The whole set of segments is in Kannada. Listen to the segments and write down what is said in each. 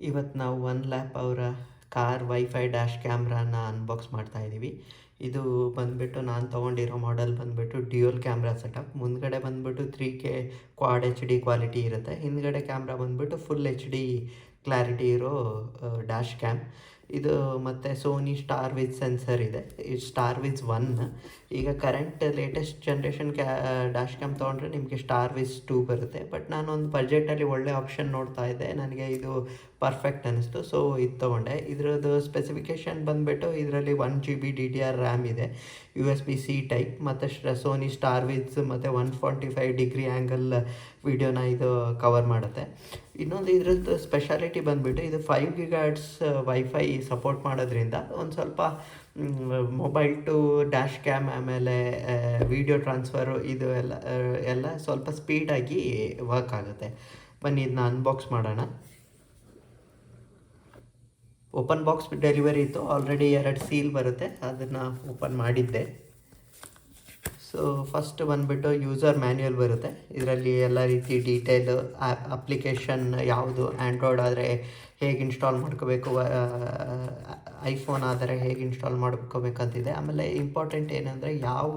ಇವತ್ತು ನಾವು ಒನ್ ಲ್ಯಾಪ್ ಅವರ ಕಾರ್ ವೈಫೈ ಡ್ಯಾಶ್ ಕ್ಯಾಮ್ರಾನ ಅನ್ಬಾಕ್ಸ್ ಮಾಡ್ತಾ ಇದ್ದೀವಿ ಇದು ಬಂದುಬಿಟ್ಟು ನಾನು ತೊಗೊಂಡಿರೋ ಮಾಡೆಲ್ ಬಂದ್ಬಿಟ್ಟು ಡ್ಯೂಯಲ್ ಕ್ಯಾಮ್ರಾ ಸೆಟಪ್ ಮುಂದ್ಗಡೆ ಬಂದ್ಬಿಟ್ಟು three K quad H D quality ಇರುತ್ತೆ. ಹಿಂದ್ಗಡೆ ಕ್ಯಾಮ್ರಾ ಬಂದ್ಬಿಟ್ಟು ಫುಲ್ ಎಚ್ ಡಿ ಕ್ಲಾರಿಟಿ ಇರೋ ಡ್ಯಾಶ್ ಕ್ಯಾಮ್ ಇದು ಮತ್ತು ಸೋನಿ ಸ್ಟಾರ್ ವಿಜ್ ಸೆನ್ಸರ್ ಇದೆ. ಈ ಸ್ಟಾರ್ ವಿಜ್ ಒನ್ ಈಗ ಕರೆಂಟ್ ಲೇಟೆಸ್ಟ್ ಜನ್ರೇಷನ್ ಕ್ಯಾ ಡ್ಯಾಶ್ ಕ್ಯಾಮ್ ತೊಗೊಂಡ್ರೆ ನಿಮಗೆ ಸ್ಟಾರ್ ವಿಜ್ ಟೂ ಬರುತ್ತೆ. ಬಟ್ ನಾನೊಂದು ಬಜೆಟಲ್ಲಿ ಒಳ್ಳೆ ಆಪ್ಷನ್ ನೋಡ್ತಾ ಇದ್ದೆ. ನನಗೆ ಇದು ಪರ್ಫೆಕ್ಟ್ ಅನ್ನಿಸ್ತು ಸೊ ಇದು ತೊಗೊಂಡೆ. ಇದರದ್ದು ಸ್ಪೆಸಿಫಿಕೇಷನ್ ಬಂದುಬಿಟ್ಟು ಇದರಲ್ಲಿ one G B D D R RAM ಇದೆ. U S B C type ಮತ್ತು ಸೋನಿ ಸ್ಟಾರ್ ವಿಜ್ ಮತ್ತು one forty five degree angle ವಿಡಿಯೋನ ಇದು ಕವರ್ ಮಾಡುತ್ತೆ. ಇನ್ನೊಂದು ಇದ್ರದ್ದು ಸ್ಪೆಷಾಲಿಟಿ ಬಂದುಬಿಟ್ಟು ಇದು ಫೈವ್ ಗಿಗಾಡ್ಸ್ ವೈಫೈ ಸಪೋರ್ಟ್ ಮಾಡೋದ್ರಿಂದ ಒಂದು ಸ್ವಲ್ಪ ಮೊಬೈಲ್ ಟು ಡ್ಯಾಶ್ ಕ್ಯಾಮ್ ಆಮೇಲೆ ವಿಡಿಯೋ ಟ್ರಾನ್ಸ್ಫರು ಇದು ಎಲ್ಲ ಎಲ್ಲ ಸ್ವಲ್ಪ ಸ್ಪೀಡಾಗಿ ವರ್ಕ್ ಆಗುತ್ತೆ. ಬನ್ನಿ ಇದನ್ನ ಅನ್ಬಾಕ್ಸ್ ಮಾಡೋಣ. ಓಪನ್ ಬಾಕ್ಸ್ ಡೆಲಿವರಿ ಇತ್ತು. ಆಲ್ರೆಡಿ ಎರಡು ಸೀಲ್ ಬರುತ್ತೆ. ಅದನ್ನು ಓಪನ್ ಮಾಡಿದ್ದೆ. ಸೊ ಫಸ್ಟ್ ಬಂದುಬಿಟ್ಟು ಯೂಸರ್ ಮ್ಯಾನ್ಯುಯಲ್ ಬರುತ್ತೆ. ಇದರಲ್ಲಿ ಎಲ್ಲ ರೀತಿ ಡೀಟೇಲು ಅಪ್ಲಿಕೇಶನ್ ಯಾವುದು ಆ್ಯಂಡ್ರಾಯ್ಡ್ ಆದರೆ ಹೇಗೆ ಇನ್ಸ್ಟಾಲ್ ಮಾಡ್ಕೋಬೇಕು ಐಫೋನ್ ಆದರೆ ಹೇಗೆ ಇನ್ಸ್ಟಾಲ್ ಮಾಡ್ಕೋಬೇಕಂತಿದೆ. ಆಮೇಲೆ ಇಂಪಾರ್ಟೆಂಟ್ ಏನಂದರೆ ಯಾವ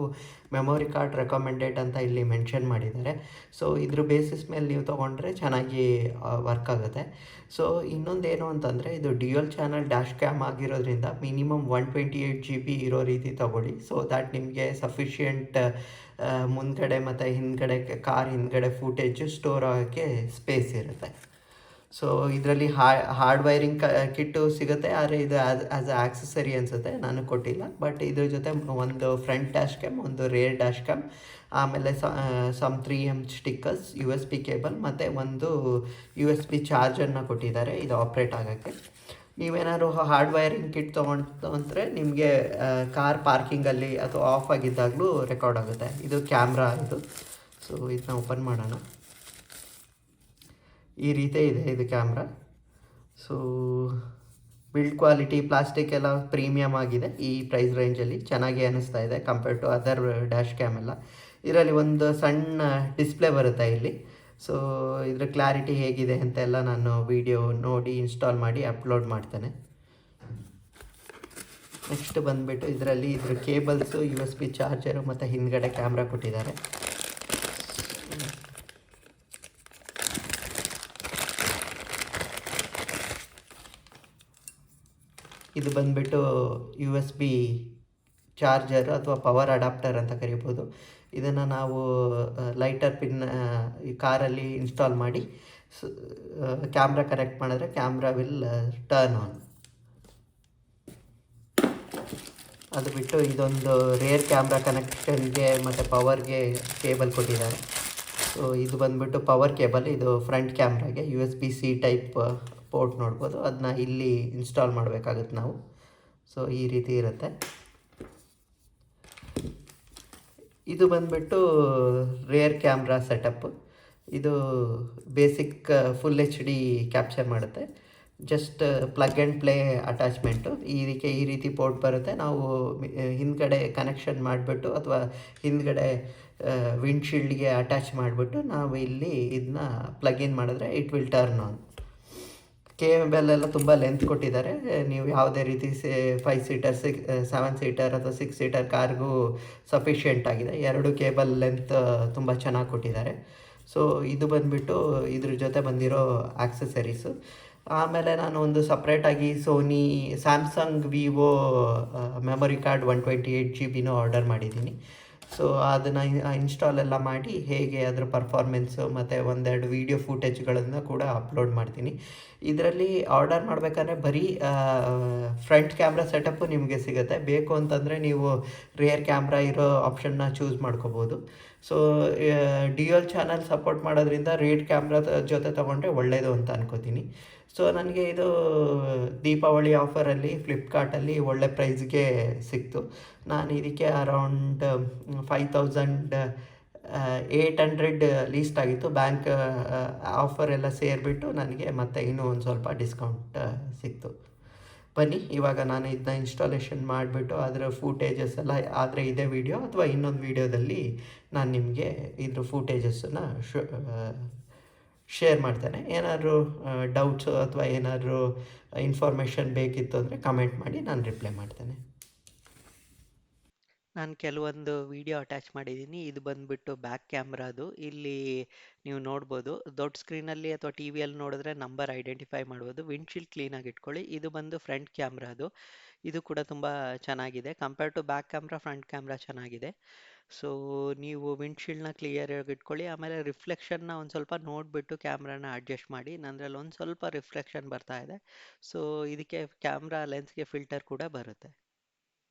ಮೆಮೊರಿ ಕಾರ್ಡ್ ರೆಕಮೆಂಡೆಡ್ ಅಂತ ಇಲ್ಲಿ ಮೆನ್ಷನ್ ಮಾಡಿದ್ದಾರೆ. ಸೊ ಇದ್ರ ಬೇಸಿಸ್ ಮೇಲೆ ನೀವು ತೊಗೊಂಡ್ರೆ ಚೆನ್ನಾಗಿ ವರ್ಕ್ ಆಗುತ್ತೆ. ಸೊ ಇನ್ನೊಂದೇನು ಅಂತಂದರೆ, ಇದು ಡ್ಯುಯಲ್ ಚಾನಲ್ ಡ್ಯಾಶ್ ಕ್ಯಾಮ್ ಆಗಿರೋದ್ರಿಂದ minimum one twenty eight G B ಇರೋ ರೀತಿ ತೊಗೊಳ್ಳಿ. ಸೊ ದ್ಯಾಟ್ ನಿಮಗೆ ಸಫಿಷಿಯೆಂಟ್ ಮುಂದ್ಗಡೆ ಮತ್ತು ಹಿಂದ್ಗಡೆ ಕಾರ್ ಹಿಂದ್ಗಡೆ ಫೂಟೇಜು ಸ್ಟೋರ್ ಆಗೋಕ್ಕೆ ಸ್ಪೇಸ್ ಇರುತ್ತೆ. ಸೊ ಇದರಲ್ಲಿ ಹಾರ್ಡ್ ವೈರಿಂಗ್ ಕ, ಕಿಟ್ಟು ಸಿಗುತ್ತೆ, ಆದರೆ ಇದು ಆ್ಯಸ್ ಆ್ಯಸ್ ಅ ಆ್ಯಕ್ಸಸರಿ ಅನಿಸುತ್ತೆ, ನಾನು ಕೊಟ್ಟಿಲ್ಲ. ಬಟ್ ಇದ್ರ ಜೊತೆ ಒಂದು ಫ್ರಂಟ್ ಡ್ಯಾಶ್ ಕ್ಯಾಮ್ ಒಂದು ರೇರ್ ಡ್ಯಾಶ್ ಕ್ಯಾಮ್ ಆಮೇಲೆ some three M stickers U S B cable ಮತ್ತು ಒಂದು ಯು ಎಸ್ ಬಿ ಚಾರ್ಜರ್ನ ಕೊಟ್ಟಿದ್ದಾರೆ, ಇದು ಆಪ್ರೇಟ್ ಆಗೋಕ್ಕೆ. ನೀವೇನಾದ್ರು ಹಾರ್ಡ್ ವೈರಿಂಗ್ ಕಿಟ್ ತೊಗೊಂಡು ಅಂದರೆ ನಿಮಗೆ ಕಾರ್ ಪಾರ್ಕಿಂಗಲ್ಲಿ ಅಥವಾ ಆಫ್ ಆಗಿದ್ದಾಗಲೂ ರೆಕಾರ್ಡ್ ಆಗುತ್ತೆ. ಇದು ಕ್ಯಾಮ್ರಾ ಇದು. ಸೊ ಇದನ್ನ ಓಪನ್ ಮಾಡೋಣ. ಈ ರೀತಿ ಇದೆ ಇದು camera so build quality plastic ಎಲ್ಲ ಪ್ರೀಮಿಯಮ್ ಆಗಿದೆ ಈ ಪ್ರೈಸ್ ರೇಂಜಲ್ಲಿ ಚೆನ್ನಾಗಿ ಅನ್ನಿಸ್ತಾ ಇದೆ compare to other dash cam ಎಲ್ಲ. ಇದರಲ್ಲಿ ಒಂದು ಸಣ್ಣ ಡಿಸ್ಪ್ಲೇ ಬರುತ್ತೆ ಇಲ್ಲಿ. ಸೊ ಇದರ ಕ್ಲಾರಿಟಿ ಹೇಗಿದೆ ಅಂತೆಲ್ಲ ನಾನು ವಿಡಿಯೋ ನೋಡಿ ಇನ್ಸ್ಟಾಲ್ ಮಾಡಿ ಅಪ್ಲೋಡ್ ಮಾಡ್ತೇನೆ. ನೆಕ್ಸ್ಟ್ ಬಂದುಬಿಟ್ಟು ಇದರಲ್ಲಿ ಇದ್ರ cables U S B charger ಮತ್ತು ಹಿಂದ್ಗಡೆ ಕ್ಯಾಮ್ರಾ ಕೊಟ್ಟಿದ್ದಾರೆ. ಇದು ಬಂದುಬಿಟ್ಟು ಯು ಎಸ್ ಬಿ ಚಾರ್ಜರ್ ಅಥವಾ ಪವರ್ ಅಡಾಪ್ಟರ್ ಅಂತ ಕರಿಬೋದು. ಇದನ್ನು ನಾವು ಲೈಟರ್ ಪಿನ್ ಈ ಕಾರಲ್ಲಿ ಇನ್ಸ್ಟಾಲ್ ಮಾಡಿ ಕ್ಯಾಮ್ರಾ ಕನೆಕ್ಟ್ ಮಾಡಿದ್ರೆ ಕ್ಯಾಮ್ರಾ ವಿಲ್ ಟರ್ನ್ ಆನ್ ಅದು ಬಿಟ್ಟು ಇದೊಂದು ರೇರ್ ಕ್ಯಾಮ್ರಾ ಕನೆಕ್ಷನ್ಗೆ ಮತ್ತು ಪವರ್ಗೆ ಕೇಬಲ್ ಕೊಟ್ಟಿದ್ದಾರೆ. ಸೊ ಇದು ಬಂದುಬಿಟ್ಟು ಪವರ್ ಕೇಬಲ್ ಇದು front ಕ್ಯಾಮ್ರಾಗೆ U S B C type port ನೋಡ್ಬೋದು ಅದನ್ನ ಇಲ್ಲಿ ಇನ್ಸ್ಟಾಲ್ ಮಾಡಬೇಕಾಗುತ್ತೆ ನಾವು. ಸೊ ಈ ರೀತಿ ಇರುತ್ತೆ. ಇದು ಬಂದುಬಿಟ್ಟು ರೇರ್ ಕ್ಯಾಮ್ರಾ ಸೆಟಪ್ ಇದು basic full H D capture ಮಾಡುತ್ತೆ. Just plug and play attachment ರೀತಿ, ಈ ರೀತಿ ಪೋರ್ಟ್ ಬರುತ್ತೆ. ನಾವು ಮಿ- ಹಿಂದ್ಗಡೆ ಕನೆಕ್ಷನ್ ಮಾಡಿಬಿಟ್ಟು ಅಥವಾ ಹಿಂದ್ಗಡೆ ವಿಂಡ್ಶೀಲ್ಡ್ಗೆ ಅಟ್ಯಾಚ್ ಮಾಡಿಬಿಟ್ಟು ನಾವು ಇಲ್ಲಿ ಇದನ್ನ ಪ್ಲಗ್ ಇನ್ ಮಾಡಿದ್ರೆ it will turn on cable ಎಲ್ಲ ತುಂಬ ಲೆಂತ್ ಕೊಟ್ಟಿದ್ದಾರೆ. ನೀವು ಯಾವುದೇ ರೀತಿ say five seater six seven seater ಅಥವಾ ಸಿಕ್ಸ್ ಸೀಟರ್ ಕಾರ್ಗೂ ಸಫಿಷಿಯೆಂಟ್ ಆಗಿದೆ. ಎರಡು ಕೇಬಲ್ ಲೆಂತ್ ತುಂಬ ಚೆನ್ನಾಗಿ ಕೊಟ್ಟಿದ್ದಾರೆ. ಸೊ ಇದು ಬಂದುಬಿಟ್ಟು ಇದ್ರ ಜೊತೆ ಬಂದಿರೋ ಆಕ್ಸೆಸರೀಸು ಆಮೇಲೆ ನಾನು ಒಂದು ಸಪ್ರೇಟಾಗಿ Sony Samsung Vivo memory card one twenty eight G ಬಿನೂ order ಮಾಡಿದ್ದೀನಿ. ಸೊ ಅದನ್ನು ಇನ್ಸ್ಟಾಲ್ ಎಲ್ಲ ಮಾಡಿ ಹೇಗೆ ಅದರ ಪರ್ಫಾರ್ಮೆನ್ಸು ಮತ್ತು ಒಂದೆರಡು ವೀಡಿಯೋ ಫೂಟೇಜ್ಗಳನ್ನು ಕೂಡ ಅಪ್ಲೋಡ್ ಮಾಡ್ತೀನಿ. ಇದರಲ್ಲಿ ಆರ್ಡರ್ ಮಾಡಬೇಕಾದ್ರೆ ಬರೀ ಫ್ರಂಟ್ ಕ್ಯಾಮ್ರಾ ಸೆಟಪ್ಪು ನಿಮಗೆ ಸಿಗುತ್ತೆ. ಬೇಕು ಅಂತಂದರೆ ನೀವು ರಿಯರ್ ಕ್ಯಾಮ್ರಾ ಇರೋ ಆಪ್ಷನ್ನ ಚೂಸ್ ಮಾಡ್ಕೋಬೋದು. ಸೊ ಡಿಯಲ್ ಚಾನಲ್ ಸಪೋರ್ಟ್ ಮಾಡೋದ್ರಿಂದ ರೇಡ್ ಕ್ಯಾಮ್ರಾ ಜೊತೆ ತೊಗೊಂಡ್ರೆ ಒಳ್ಳೆಯದು ಅಂತ ಅನ್ಕೋತೀನಿ. ಸೊ ನನಗೆ ಇದು ದೀಪಾವಳಿ ಆಫರಲ್ಲಿ ಫ್ಲಿಪ್ಕಾರ್ಟಲ್ಲಿ ಒಳ್ಳೆ ಪ್ರೈಸ್ಗೆ ಸಿಕ್ತು. ನಾನು ಇದಕ್ಕೆ around five thousand eight hundred least ಆಗಿತ್ತು. ಬ್ಯಾಂಕ್ ಆಫರ್ ಎಲ್ಲ ಸೇರಿಬಿಟ್ಟು ನನಗೆ ಮತ್ತೆ ಇನ್ನೂ ಒಂದು ಸ್ವಲ್ಪ ಡಿಸ್ಕೌಂಟ್ ಸಿಕ್ತು. ಬನ್ನಿ, ಇವಾಗ ನಾನು ಇದನ್ನ ಇನ್ಸ್ಟಾಲೇಷನ್ ಮಾಡಿಬಿಟ್ಟು ಅದರ ಫೂಟೇಜಸ್ ಎಲ್ಲ, ಆದರೆ ಇದೇ ವಿಡಿಯೋ ಅಥವಾ ಇನ್ನೊಂದು ವಿಡಿಯೋದಲ್ಲಿ ನಾನು ನಿಮಗೆ ಇದ್ರ ಫೂಟೇಜಸ್ಸನ್ನು ಶೇರ್ ಮಾಡ್ತೇನೆ. ಏನಾದರೂ ಡೌಟ್ಸು ಅಥವಾ ಏನಾದರೂ ಇನ್ಫಾರ್ಮೇಷನ್ ಬೇಕಿತ್ತು ಅಂದರೆ ಕಮೆಂಟ್ ಮಾಡಿ ನಾನು ರಿಪ್ಲೈ ಮಾಡ್ತೇನೆ. ನಾನು ಕೆಲವೊಂದು ವಿಡಿಯೋ ಅಟ್ಯಾಚ್ ಮಾಡಿದ್ದೀನಿ. ಇದು ಬಂದ್ಬಿಟ್ಟು ಬ್ಯಾಕ್ ಕ್ಯಾಮ್ರಾದು ಇಲ್ಲಿ ನೀವು ನೋಡ್ಬೋದು, ದೊಡ್ಡ ಸ್ಕ್ರೀನಲ್ಲಿ ಅಥವಾ ಟಿ ವಿಯಲ್ಲಿ ನೋಡಿದ್ರೆ ನಂಬರ್ ಐಡೆಂಟಿಫೈ ಮಾಡ್ಬೋದು. ವಿಂಡ್ಶೀಲ್ಡ್ ಕ್ಲೀನಾಗಿ ಇಟ್ಕೊಳ್ಳಿ. ಇದು ಬಂದು ಫ್ರಂಟ್ ಕ್ಯಾಮ್ರಾದು ಇದು ಕೂಡ ತುಂಬ ಚೆನ್ನಾಗಿದೆ. Compare to back camera front camera ಚೆನ್ನಾಗಿದೆ. ಸೊ ನೀವು ವಿಂಡ್ಶೀಲ್ಡ್ನ ಕ್ಲಿಯರಾಗಿ ಇಟ್ಕೊಳ್ಳಿ, ಆಮೇಲೆ ರಿಫ್ಲೆಕ್ಷನ್ನ ಒಂದು ಸ್ವಲ್ಪ ನೋಡಿಬಿಟ್ಟು ಕ್ಯಾಮ್ರಾನ ಅಡ್ಜಸ್ಟ್ ಮಾಡಿ ನಂದ್ರಲ್ಲಿ ಒಂದು ಸ್ವಲ್ಪ ರಿಫ್ಲೆಕ್ಷನ್ ಬರ್ತಾ ಇದೆ. ಸೊ ಇದಕ್ಕೆ ಕ್ಯಾಮ್ರಾ ಲೆನ್ಸ್ಗೆ ಫಿಲ್ಟರ್ ಕೂಡ ಬರುತ್ತೆ.